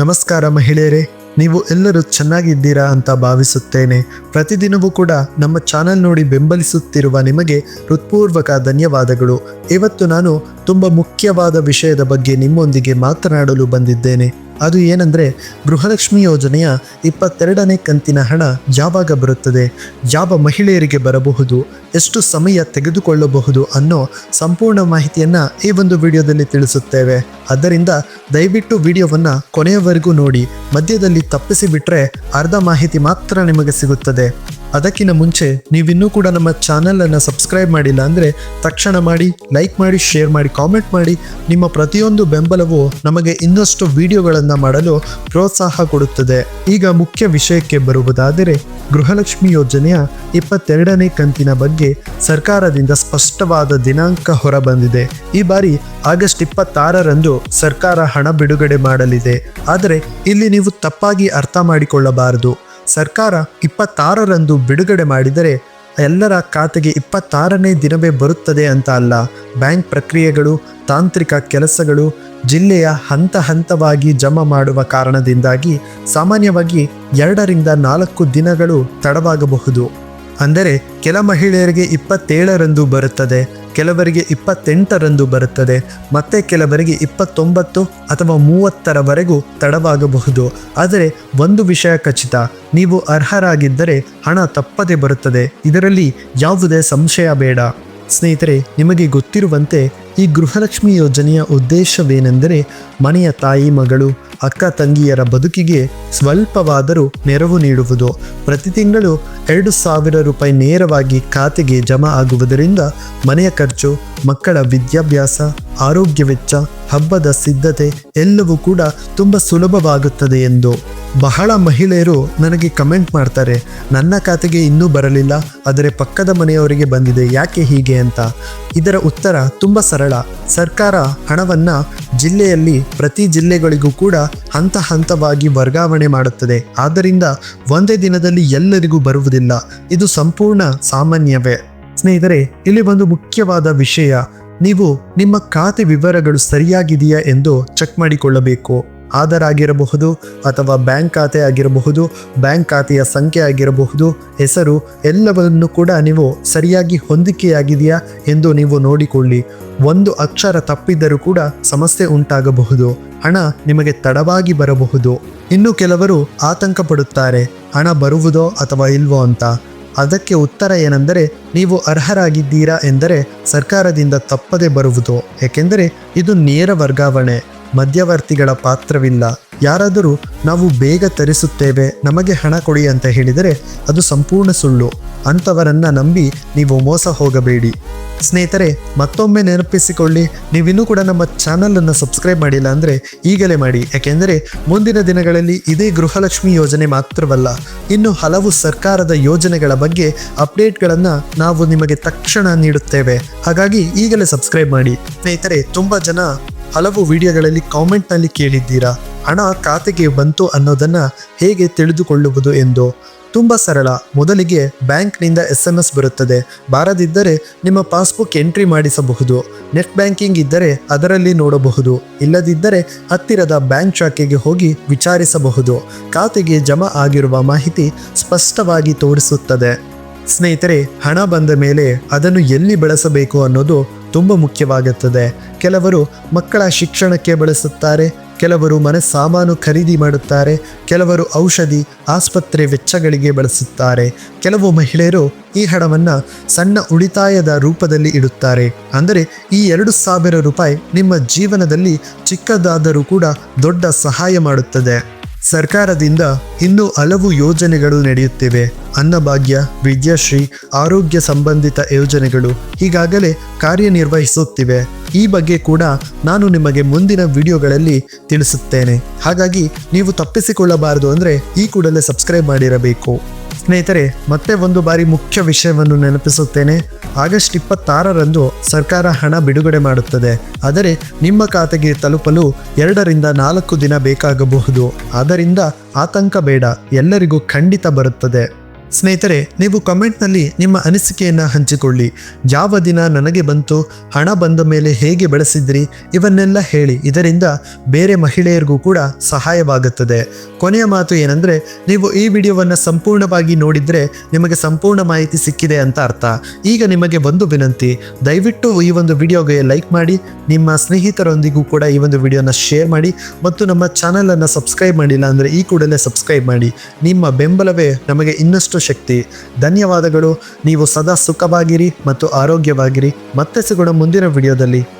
ನಮಸ್ಕಾರ ಮಹಿಳೆಯರೇ, ನೀವು ಎಲ್ಲರೂ ಚೆನ್ನಾಗಿದ್ದೀರಾ ಅಂತ ಭಾವಿಸುತ್ತೇನೆ. ಪ್ರತಿದಿನವೂ ಕೂಡ ನಮ್ಮ ಚಾನೆಲ್ ನೋಡಿ ಬೆಂಬಲಿಸುತ್ತಿರುವ ನಿಮಗೆ ಹೃತ್ಪೂರ್ವಕ ಧನ್ಯವಾದಗಳು. ಇವತ್ತು ನಾನು ತುಂಬ ಮುಖ್ಯವಾದ ವಿಷಯದ ಬಗ್ಗೆ ನಿಮ್ಮೊಂದಿಗೆ ಮಾತನಾಡಲು ಬಂದಿದ್ದೇನೆ. ಅದು ಏನಂದರೆ ಗೃಹಲಕ್ಷ್ಮಿ ಯೋಜನೆಯ ಇಪ್ಪತ್ತೆರಡನೇ ಕಂತಿನ ಹಣ ಯಾವಾಗ ಬರುತ್ತದೆ. ಯಾವ ಮಹಿಳೆಯರಿಗೆ ಬರಬಹುದು, ಎಷ್ಟು ಸಮಯ ತೆಗೆದುಕೊಳ್ಳಬಹುದು ಅನ್ನೋ ಸಂಪೂರ್ಣ ಮಾಹಿತಿಯನ್ನು ಈ ಒಂದು ವಿಡಿಯೋದಲ್ಲಿ ತಿಳಿಸುತ್ತೇವೆ. ಆದ್ದರಿಂದ ದಯವಿಟ್ಟು ವಿಡಿಯೋವನ್ನು ಕೊನೆಯವರೆಗೂ ನೋಡಿ. ಮಧ್ಯದಲ್ಲಿ ತಪ್ಪಿಸಿಬಿಟ್ರೆ ಅರ್ಧ ಮಾಹಿತಿ ಮಾತ್ರ ನಿಮಗೆ ಸಿಗುತ್ತದೆ. ಅದಕ್ಕಿಂತ ಮುಂಚೆ ನೀವಿನ್ನೂ ಕೂಡ ನಮ್ಮ ಚಾನಲನ್ನು ಸಬ್ಸ್ಕ್ರೈಬ್ ಮಾಡಿಲ್ಲ ಅಂದರೆ ತಕ್ಷಣ ಮಾಡಿ, ಲೈಕ್ ಮಾಡಿ, ಶೇರ್ ಮಾಡಿ, ಕಾಮೆಂಟ್ ಮಾಡಿ. ನಿಮ್ಮ ಪ್ರತಿಯೊಂದು ಬೆಂಬಲವು ನಮಗೆ ಇನ್ನಷ್ಟು ವಿಡಿಯೋಗಳನ್ನು ಮಾಡಲು ಪ್ರೋತ್ಸಾಹ ಕೊಡುತ್ತದೆ. ಈಗ ಮುಖ್ಯ ವಿಷಯಕ್ಕೆ ಬರುವುದಾದರೆ ಗೃಹಲಕ್ಷ್ಮಿ ಯೋಜನೆಯ ಇಪ್ಪತ್ತೆರಡನೇ ಕಂತಿನ ಬಗ್ಗೆ ಸರ್ಕಾರದಿಂದ ಸ್ಪಷ್ಟವಾದ ದಿನಾಂಕ ಹೊರಬಂದಿದೆ. ಈ ಬಾರಿ ಆಗಸ್ಟ್ ಇಪ್ಪತ್ತಾರರಂದು ಸರ್ಕಾರ ಹಣ ಬಿಡುಗಡೆ ಮಾಡಲಿದೆ. ಆದರೆ ಇಲ್ಲಿ ನೀವು ತಪ್ಪಾಗಿ ಅರ್ಥ ಮಾಡಿಕೊಳ್ಳಬಾರದು. ಸರ್ಕಾರ ಇಪ್ಪತ್ತಾರರಂದು ಬಿಡುಗಡೆ ಮಾಡಿದರೆ ಎಲ್ಲರ ಖಾತೆಗೆ ಇಪ್ಪತ್ತಾರನೇ ದಿನವೇ ಬರುತ್ತದೆ ಅಂತ ಅಲ್ಲ. ಬ್ಯಾಂಕ್ ಪ್ರಕ್ರಿಯೆಗಳು, ತಾಂತ್ರಿಕ ಕೆಲಸಗಳು, ಜಿಲ್ಲೆಯ ಹಂತ ಹಂತವಾಗಿ ಜಮಾ ಮಾಡುವ ಕಾರಣದಿಂದಾಗಿ ಸಾಮಾನ್ಯವಾಗಿ ಎರಡರಿಂದ ನಾಲ್ಕು ದಿನಗಳು ತಡವಾಗಬಹುದು. ಅಂದರೆ ಕೆಲ ಮಹಿಳೆಯರಿಗೆ ಇಪ್ಪತ್ತೇಳರಂದು ಬರುತ್ತದೆ. ಕೆಲವರಿಗೆ ಇಪ್ಪತ್ತೆಂಟರಂದು ಬರುತ್ತದೆ. ಮತ್ತೆ ಕೆಲವರಿಗೆ ಇಪ್ಪತ್ತೊಂಬತ್ತು ಅಥವಾ ಮೂವತ್ತರವರೆಗೂ ತಡವಾಗಬಹುದು. ಆದರೆ ಒಂದು ವಿಷಯ ಖಚಿತ, ನೀವು ಅರ್ಹರಾಗಿದ್ದರೆ ಹಣ ತಪ್ಪದೆ ಬರುತ್ತದೆ. ಇದರಲ್ಲಿ ಯಾವುದೇ ಸಂಶಯ ಬೇಡ. ಸ್ನೇಹಿತರೆ, ನಿಮಗೆ ಗೊತ್ತಿರುವಂತೆ ಈ ಗೃಹಲಕ್ಷ್ಮಿ ಯೋಜನೆಯ ಉದ್ದೇಶವೇನೆಂದರೆ ಮನೆಯ ತಾಯಿ, ಮಗಳು, ಅಕ್ಕ, ತಂಗಿಯರ ಬದುಕಿಗೆ ಸ್ವಲ್ಪವಾದರೂ ನೆರವು ನೀಡುವುದು. ಪ್ರತಿ ತಿಂಗಳು ಎರಡು ಸಾವಿರ ರೂಪಾಯಿ ನೇರವಾಗಿ ಖಾತೆಗೆ ಜಮಾ ಆಗುವುದರಿಂದ ಮನೆಯ ಖರ್ಚು, ಮಕ್ಕಳ ವಿದ್ಯಾಭ್ಯಾಸ, ಆರೋಗ್ಯ ವೆಚ್ಚ, ಹಬ್ಬದ ಸಿದ್ಧತೆ ಎಲ್ಲವೂ ಕೂಡ ತುಂಬ ಸುಲಭವಾಗುತ್ತದೆ ಎಂದು. ಬಹಳ ಮಹಿಳೆಯರು ನನಗೆ ಕಮೆಂಟ್ ಮಾಡ್ತಾರೆ, ನನ್ನ ಖಾತೆಗೆ ಇನ್ನೂ ಬರಲಿಲ್ಲ, ಆದರೆ ಪಕ್ಕದ ಮನೆಯವರಿಗೆ ಬಂದಿದೆ, ಯಾಕೆ ಹೀಗೆ ಅಂತ? ಇದರ ಉತ್ತರ ತುಂಬ ಸರಳ. ಸರ್ಕಾರ ಹಣವನ್ನು ಜಿಲ್ಲೆಯಲ್ಲಿ ಪ್ರತಿ ಜಿಲ್ಲೆಗಳಿಗೂ ಕೂಡ ಹಂತ ಹಂತವಾಗಿ ವರ್ಗಾವಣೆ ಮಾಡುತ್ತದೆ. ಆದ್ದರಿಂದ ಒಂದೇ ದಿನದಲ್ಲಿ ಎಲ್ಲರಿಗೂ ಬರುವುದಿಲ್ಲ. ಇದು ಸಂಪೂರ್ಣ ಸಾಮಾನ್ಯವೇ. ಸ್ನೇಹಿತರೆ, ಇಲ್ಲಿ ಒಂದು ಮುಖ್ಯವಾದ ವಿಷಯ. ನೀವು ನಿಮ್ಮ ಖಾತೆ ವಿವರಗಳು ಸರಿಯಾಗಿದೆಯಾ ಎಂದು ಚೆಕ್ ಮಾಡಿಕೊಳ್ಳಬೇಕು. ಆಧಾರ್ ಆಗಿರಬಹುದು ಅಥವಾ ಬ್ಯಾಂಕ್ ಖಾತೆ ಆಗಿರಬಹುದು, ಬ್ಯಾಂಕ್ ಖಾತೆಯ ಸಂಖ್ಯೆ ಆಗಿರಬಹುದು, ಹೆಸರು ಎಲ್ಲವನ್ನು ಕೂಡ ನೀವು ಸರಿಯಾಗಿ ಹೊಂದಿಕೆಯಾಗಿದೆಯಾ ಎಂದು ನೀವು ನೋಡಿಕೊಳ್ಳಿ. ಒಂದು ಅಕ್ಷರ ತಪ್ಪಿದ್ದರೂ ಕೂಡ ಸಮಸ್ಯೆ ಉಂಟಾಗಬಹುದು. ಹಣ ನಿಮಗೆ ತಡವಾಗಿ ಬರಬಹುದು. ಇನ್ನು ಕೆಲವರು ಆತಂಕ ಪಡುತ್ತಾರೆ ಹಣ ಬರುವುದೋ ಅಥವಾ ಇಲ್ವೋ ಅಂತ. ಅದಕ್ಕೆ ಉತ್ತರ ಏನೆಂದರೆ, ನೀವು ಅರ್ಹರಾಗಿದ್ದೀರಾ ಎಂದರೆ ಸರ್ಕಾರದಿಂದ ತಪ್ಪದೆ ಬರುವುದು. ಏಕೆಂದರೆ ಇದು ನೇರ ವರ್ಗಾವಣೆ. ಮಧ್ಯವರ್ತಿಗಳ ಪಾತ್ರವಿಲ್ಲ. ಯಾರಾದರೂ ನಾವು ಬೇಗ ತರಿಸುತ್ತೇವೆ, ನಮಗೆ ಹಣ ಕೊಡಿ ಅಂತ ಹೇಳಿದರೆ ಅದು ಸಂಪೂರ್ಣ ಸುಳ್ಳು. ಅಂಥವರನ್ನ ನಂಬಿ ನೀವು ಮೋಸ ಹೋಗಬೇಡಿ. ಸ್ನೇಹಿತರೆ, ಮತ್ತೊಮ್ಮೆ ನೆನಪಿಸಿಕೊಳ್ಳಿ, ನೀವಿನ್ನೂ ಕೂಡ ನಮ್ಮ ಚಾನಲನ್ನು ಸಬ್ಸ್ಕ್ರೈಬ್ ಮಾಡಿಲ್ಲ ಅಂದರೆ ಈಗಲೇ ಮಾಡಿ. ಯಾಕೆಂದರೆ, ಮುಂದಿನ ದಿನಗಳಲ್ಲಿ ಇದೇ ಗೃಹಲಕ್ಷ್ಮಿ ಯೋಜನೆ ಮಾತ್ರವಲ್ಲ, ಇನ್ನು ಹಲವು ಸರ್ಕಾರದ ಯೋಜನೆಗಳ ಬಗ್ಗೆ ಅಪ್ಡೇಟ್ಗಳನ್ನು ನಾವು ನಿಮಗೆ ತಕ್ಷಣ ನೀಡುತ್ತೇವೆ. ಹಾಗಾಗಿ ಈಗಲೇ ಸಬ್ಸ್ಕ್ರೈಬ್ ಮಾಡಿ. ಸ್ನೇಹಿತರೆ, ತುಂಬ ಜನ ಹಲವು ವಿಡಿಯೋಗಳಲ್ಲಿ ಕಾಮೆಂಟ್ನಲ್ಲಿ ಕೇಳಿದ್ದೀರಾ? ಹಣ ಖಾತೆಗೆ ಬಂತು ಅನ್ನೋದನ್ನು ಹೇಗೆ ತಿಳಿದುಕೊಳ್ಳುವುದು ಎಂದು? ತುಂಬ ಸರಳ. ಮೊದಲಿಗೆ ಬ್ಯಾಂಕ್ನಿಂದ ಎಸ್ ಎಂ ಎಸ್ ಬರುತ್ತದೆ. ಬಾರದಿದ್ದರೆ ನಿಮ್ಮ ಪಾಸ್ಬುಕ್ ಎಂಟ್ರಿ ಮಾಡಿಸಬಹುದು. ನೆಟ್ ಬ್ಯಾಂಕಿಂಗ್ ಇದ್ದರೆ ಅದರಲ್ಲಿ ನೋಡಬಹುದು. ಇಲ್ಲದಿದ್ದರೆ ಹತ್ತಿರದ ಬ್ಯಾಂಕ್ ಶಾಖೆಗೆ ಹೋಗಿ ವಿಚಾರಿಸಬಹುದು. ಖಾತೆಗೆ ಜಮಾ ಆಗಿರುವ ಮಾಹಿತಿ ಸ್ಪಷ್ಟವಾಗಿ ತೋರಿಸುತ್ತದೆ. ಸ್ನೇಹಿತರೆ, ಹಣ ಬಂದ ಮೇಲೆ ಅದನ್ನು ಎಲ್ಲಿ ಬಳಸಬೇಕು ಅನ್ನೋದು ತುಂಬ ಮುಖ್ಯವಾಗುತ್ತದೆ. ಕೆಲವರು ಮಕ್ಕಳ ಶಿಕ್ಷಣಕ್ಕೆ ಬಳಸುತ್ತಾರೆ, ಕೆಲವರು ಮನೆ ಸಾಮಾನು ಖರೀದಿ ಮಾಡುತ್ತಾರೆ, ಕೆಲವರು ಔಷಧಿ, ಆಸ್ಪತ್ರೆ ವೆಚ್ಚಗಳಿಗೆ ಬಳಸುತ್ತಾರೆ. ಕೆಲವು ಮಹಿಳೆಯರು ಈ ಹಣವನ್ನು ಸಣ್ಣ ಉಳಿತಾಯದ ರೂಪದಲ್ಲಿ ಇಡುತ್ತಾರೆ. ಅಂದರೆ ಈ ಎರಡು ಸಾವಿರ ರೂಪಾಯಿ ನಿಮ್ಮ ಜೀವನದಲ್ಲಿ ಚಿಕ್ಕದಾದರೂ ಕೂಡ ದೊಡ್ಡ ಸಹಾಯ ಮಾಡುತ್ತದೆ. ಸರ್ಕಾರದಿಂದ ಇನ್ನೂ ಹಲವು ಯೋಜನೆಗಳು ನಡೆಯುತ್ತಿವೆ. ಅನ್ನಭಾಗ್ಯ ವಿದ್ಯಾಶ್ರೀ, ಆರೋಗ್ಯ ಸಂಬಂಧಿತ ಯೋಜನೆಗಳು ಈಗಾಗಲೇ ಕಾರ್ಯನಿರ್ವಹಿಸುತ್ತಿವೆ. ಈ ಬಗ್ಗೆ ಕೂಡ ನಾನು ನಿಮಗೆ ಮುಂದಿನ ವಿಡಿಯೋಗಳಲ್ಲಿ ತಿಳಿಸುತ್ತೇನೆ. ಹಾಗಾಗಿ ನೀವು ತಪ್ಪಿಸಿಕೊಳ್ಳಬಾರದು ಅಂದರೆ ಈ ಕೂಡಲೇ ಸಬ್ಸ್ಕ್ರೈಬ್ ಮಾಡಿರಬೇಕು. ಸ್ನೇಹಿತರೆ, ಮತ್ತೆ ಒಂದು ಬಾರಿ ಮುಖ್ಯ ವಿಷಯವನ್ನು ನೆನಪಿಸುತ್ತೇನೆ. ಆಗಸ್ಟ್ ಇಪ್ಪತ್ತಾರರಂದು ಸರ್ಕಾರ ಹಣ ಬಿಡುಗಡೆ ಮಾಡುತ್ತದೆ. ಆದರೆ ನಿಮ್ಮ ಖಾತೆಗೆ ತಲುಪಲು ಎರಡರಿಂದ ನಾಲ್ಕು ದಿನ ಬೇಕಾಗಬಹುದು. ಆದ್ದರಿಂದ ಆತಂಕ ಬೇಡ. ಎಲ್ಲರಿಗೂ ಖಂಡಿತ ಬರುತ್ತದೆ. ಸ್ನೇಹಿತರೆ, ನೀವು ಕಮೆಂಟ್ನಲ್ಲಿ ನಿಮ್ಮ ಅನಿಸಿಕೆಯನ್ನು ಹಂಚಿಕೊಳ್ಳಿ. ಯಾವ ದಿನ ನನಗೆ ಬಂತು, ಹಣ ಬಂದ ಮೇಲೆ ಹೇಗೆ ಬಳಸಿದ್ರಿ, ಇವನ್ನೆಲ್ಲ ಹೇಳಿ. ಇದರಿಂದ ಬೇರೆ ಮಹಿಳೆಯರಿಗೂ ಕೂಡ ಸಹಾಯವಾಗುತ್ತದೆ. ಕೊನೆಯ ಮಾತು ಏನಂದರೆ, ನೀವು ಈ ವಿಡಿಯೋವನ್ನು ಸಂಪೂರ್ಣವಾಗಿ ನೋಡಿದರೆ ನಿಮಗೆ ಸಂಪೂರ್ಣ ಮಾಹಿತಿ ಸಿಕ್ಕಿದೆ ಅಂತ ಅರ್ಥ. ಈಗ ನಿಮಗೆ ಒಂದು ವಿನಂತಿ, ದಯವಿಟ್ಟು ಈ ಒಂದು ವಿಡಿಯೋಗೆ ಲೈಕ್ ಮಾಡಿ, ನಿಮ್ಮ ಸ್ನೇಹಿತರೊಂದಿಗೂ ಕೂಡ ಈ ಒಂದು ವಿಡಿಯೋನ ಶೇರ್ ಮಾಡಿ ಮತ್ತು ನಮ್ಮ ಚಾನಲನ್ನು ಸಬ್ಸ್ಕ್ರೈಬ್ ಮಾಡಿಲ್ಲ ಅಂದರೆ ಈ ಕೂಡಲೇ ಸಬ್ಸ್ಕ್ರೈಬ್ ಮಾಡಿ. ನಿಮ್ಮ ಬೆಂಬಲವೇ ನಮಗೆ ಇನ್ನಷ್ಟು ಶಕ್ತಿ ಧನ್ಯವಾದಗಳು. ನೀವು ಸದಾ ಸುಖವಾಗಿರಿ ಮತ್ತು ಆರೋಗ್ಯವಾಗಿರಿ. ಮತ್ತೆ ಸಿಗೋಣ ಮುಂದಿನ ವಿಡಿಯೋದಲ್ಲಿ.